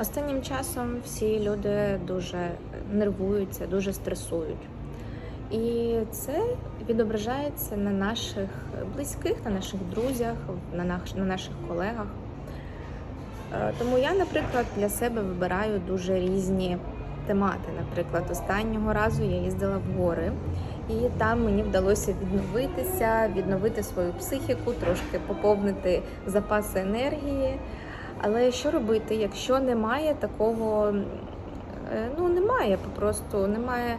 Останнім часом всі люди дуже нервуються, дуже стресують. І це відображається на наших близьких, на наших друзях, на, наш, на наших колегах. Е, Тому я, наприклад, для себе вибираю дуже різні темати. Наприклад, останнього разу я їздила в гори, і там мені вдалося відновитися, відновити свою психіку, трошки поповнити запаси енергії. Але що робити, якщо немає такого, е, ну немає попросту, немає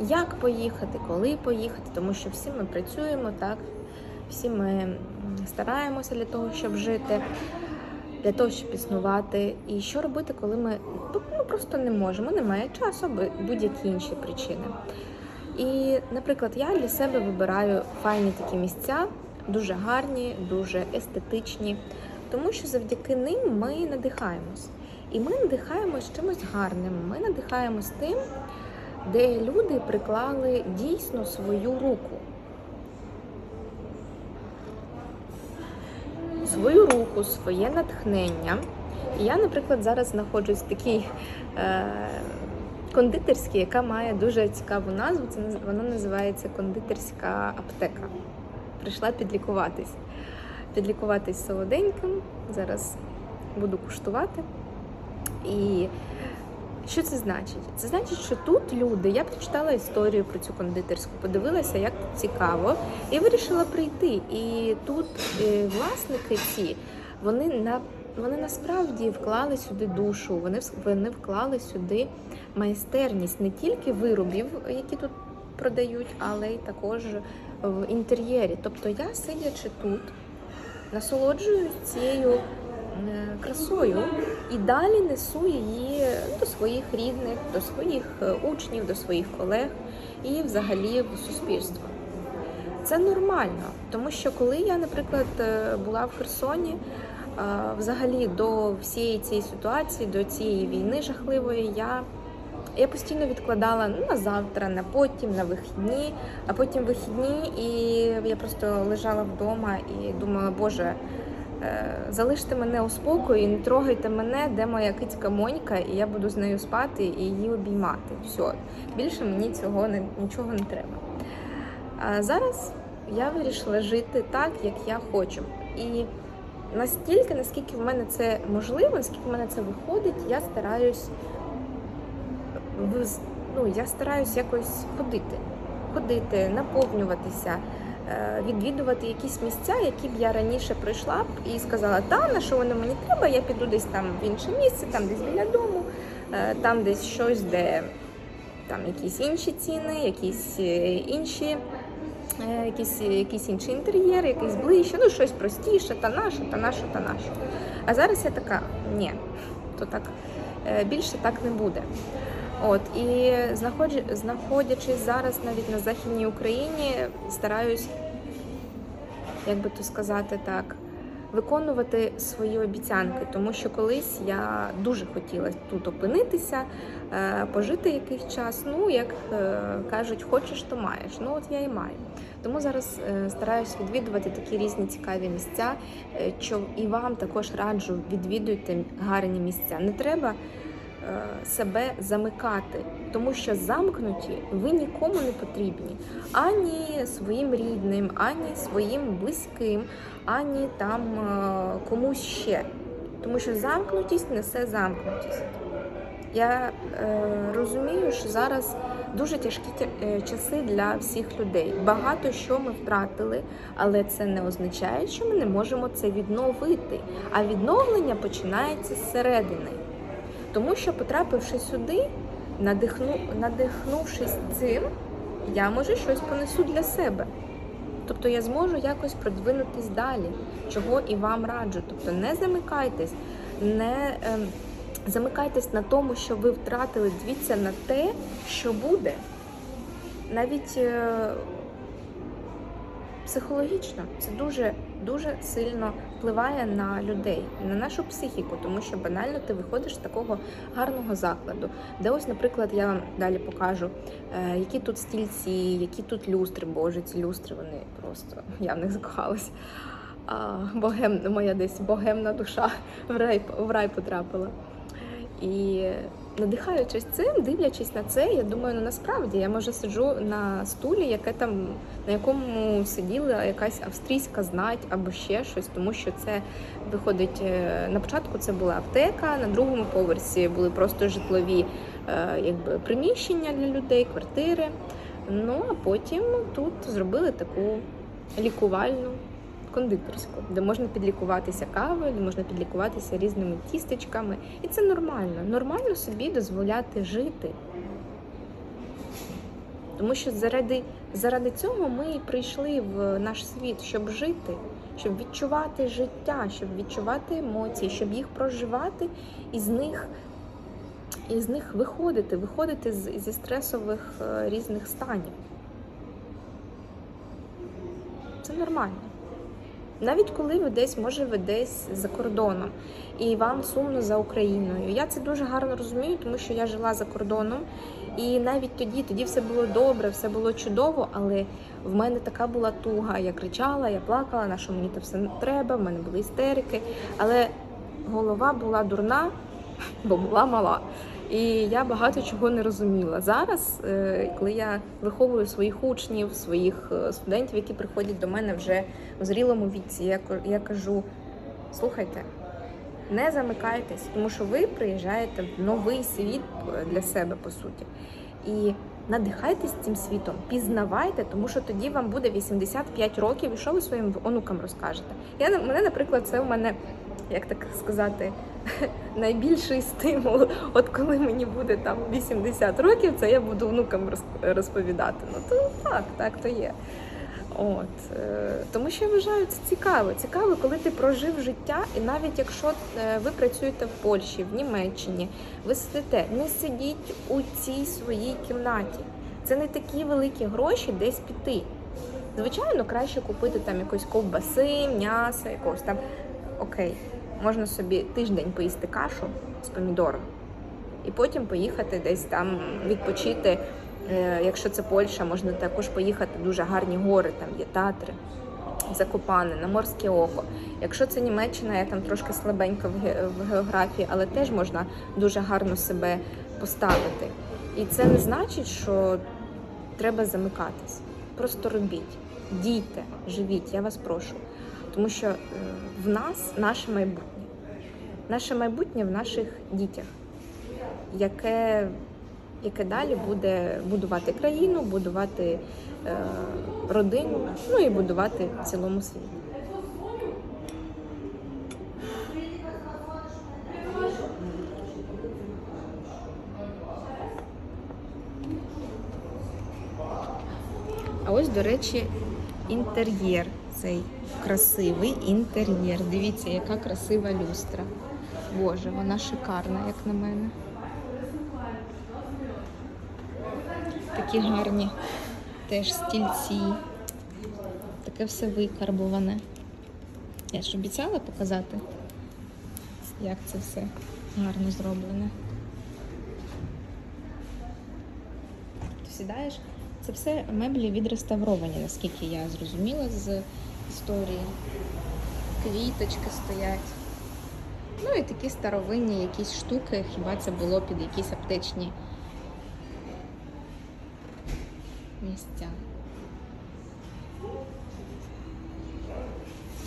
як поїхати, коли поїхати, тому що всі ми працюємо, так, всі ми стараємося для того, щоб жити, для того, щоб існувати. І що робити, коли ми ну, просто не можемо, немає часу, будь-які інші причини. І, наприклад, я для себе вибираю файні такі місця, дуже гарні, дуже естетичні, тому що завдяки ним ми надихаємось. І ми надихаємось чимось гарним. Ми надихаємось тим, де люди приклали дійсно свою руку. Свою руку, своє натхнення. І я, наприклад, зараз знаходжусь в такій е, кондитерській, яка має дуже цікаву назву. Це вона називається кондитерська аптека. Прийшла підлікуватись. Підлікуватись солоденьким. Зараз буду куштувати. І що це значить? Це значить, що тут люди, я прочитала історію про цю кондитерську, подивилася, як цікаво, і вирішила прийти. І тут е, власники ці, вони на вони насправді вклали сюди душу, вони, вони вклали сюди майстерність не тільки виробів, які тут продають, але й також в інтер'єрі. Тобто я, сидячи тут, насолоджуюсь цією е, красою і далі несу її до своїх рідних, до своїх е, учнів, до своїх колег і взагалі в суспільство. Це нормально, тому що коли я, наприклад, е, була в Херсоні, взагалі до всієї цієї ситуації, до цієї війни жахливої, я, я постійно відкладала ну, на завтра, на потім, на вихідні, а потім вихідні, і я просто лежала вдома і думала, Боже. е, Залиште мене у спокої, не трогайте мене, де моя кицька Монька, і я буду з нею спати і її обіймати. Все, більше мені цього нічого не треба. А зараз я вирішила жити так, як я хочу. І настільки, наскільки в мене це можливо, наскільки в мене це виходить, я стараюсь ну, я стараюсь якось ходити, ходити, наповнюватися, е, відвідувати якісь місця, які б я раніше прийшла б і сказала, та на що воно мені треба, я піду десь там в інше місце, там десь біля дому, е, там десь щось, де там якісь інші ціни, якісь е, інші. е, Якийсь, якийсь інший інтер'єр, якийсь ближче, ну щось простіше, та наше, та наше, та наше. А зараз я така, ні, то так більше так не буде. От і знаходячись зараз навіть на західній Україні, стараюсь, як би то сказати так, виконувати свої обіцянки, тому що колись я дуже хотіла тут опинитися, е, пожити якийсь час. Ну, як е, кажуть, хочеш, то маєш. Ну от я і маю. Тому зараз е, стараюсь відвідувати такі різні цікаві місця, що і вам також раджу відвідуйте гарні місця. Не треба себе замикати, тому що замкнуті ви нікому не потрібні. Ані своїм рідним, ані своїм близьким, ані там е, комусь ще. Тому що замкнутість несе замкнутість. Я е, розумію, що зараз дуже тяжкі е, часи для всіх людей. Багато що ми втратили, але це не означає, що ми не можемо це відновити. А відновлення починається зсередини. Тому що, потрапивши сюди, надихну, надихнувшись цим, я може щось понесу для себе. Тобто я зможу якось продвинутись далі, чого і вам раджу. Тобто не замикайтесь, не ем, замикайтесь на тому, що ви втратили. Дивіться на те, що буде. Навіть е, психологічно це дуже дуже сильно впливає на людей, на нашу психіку, тому що банально ти виходиш з такого гарного закладу, де ось, наприклад, я вам далі покажу, е, які тут стільці, які тут люстри, боже, ці люстри, вони просто я в них закохалась. Богем, моя десь богемна душа в рай, в рай потрапила. І надихаючись цим, дивлячись на це, я думаю, ну насправді я може сиджу на стулі, яке там на якому сиділа якась австрійська знать або ще щось, тому що це виходить е, на початку. Це була аптека, на другому поверсі були просто житлові е, якби приміщення для людей, квартири. Ну а потім тут зробили таку лікувальну кондитерську, де можна підлікуватися кавою, де можна підлікуватися різними тістечками. І це нормально. Нормально собі дозволяти жити. Тому що заради, заради цього ми і прийшли в наш світ, щоб жити, щоб відчувати життя, щоб відчувати емоції, щоб їх проживати і з них, і з них виходити, виходити з, зі стресових е, різних станів. Це нормально. Навіть коли ви десь, може, ви десь за кордоном і вам сумно за Україною. Я це дуже гарно розумію, тому що я жила за кордоном, і навіть тоді, тоді все було добре, все було чудово, але в мене така була туга. Я кричала, я плакала, на що мені це все не треба, в мене були істерики. Але голова була дурна, бо була мала. І я багато чого не розуміла. Зараз, е, коли я виховую своїх учнів, своїх е, студентів, які приходять до мене вже у зрілому віці, я, я кажу: слухайте, не замикайтесь, тому що ви приїжджаєте в новий світ е, для себе, по суті. І надихайтесь цим світом, пізнавайте, тому що тоді вам буде 85 років, і що ви своїм онукам розкажете. Я мене, наприклад, це в мене, як так сказати, найбільший стимул. От коли мені буде там 80 років, це я буду внукам роз- розповідати. Ну то так, так то є. От е, тому що я вважаю це цікаво. Цікаво, коли ти прожив життя, і навіть якщо е, ви працюєте в Польщі, в Німеччині, ви сидите, не сидіть у цій своїй кімнаті. Це не такі великі гроші десь піти. Звичайно, краще купити там якоїсь ковбаси, м'яса, якогось там. Окей, можна собі тиждень поїсти кашу з помідором і потім поїхати десь там відпочити. Е, Якщо це Польща, можна також поїхати дуже гарні гори, там є Татри, Закопане, на Морське око. Якщо це Німеччина, я там трошки слабенька в географії, але теж можна дуже гарно себе поставити. І це не значить, що треба замикатись. Просто робіть, дійте, живіть, я вас прошу. Тому що е, в нас наше майбутнє. Наше майбутнє в наших дітях, яке, яке далі буде будувати країну, будувати е, родину, ну і будувати в цілому світ. А ось, до речі, інтер'єр цей красивий інтер'єр. Дивіться, яка красива люстра. Боже, вона шикарна, як на мене. Такі гарні теж стільці. Таке все викарбуване. Я ж обіцяла показати, як це все гарно зроблене. Ти сідаєш? Це все меблі відреставровані, наскільки я зрозуміла з історії. Квіточки стоять. Ну і такі старовинні якісь штуки, хіба це було під якісь аптечні місця.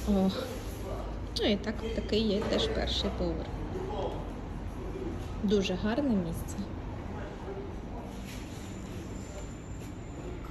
О. Ну і так, такий є теж перший поверх. Дуже гарне місце.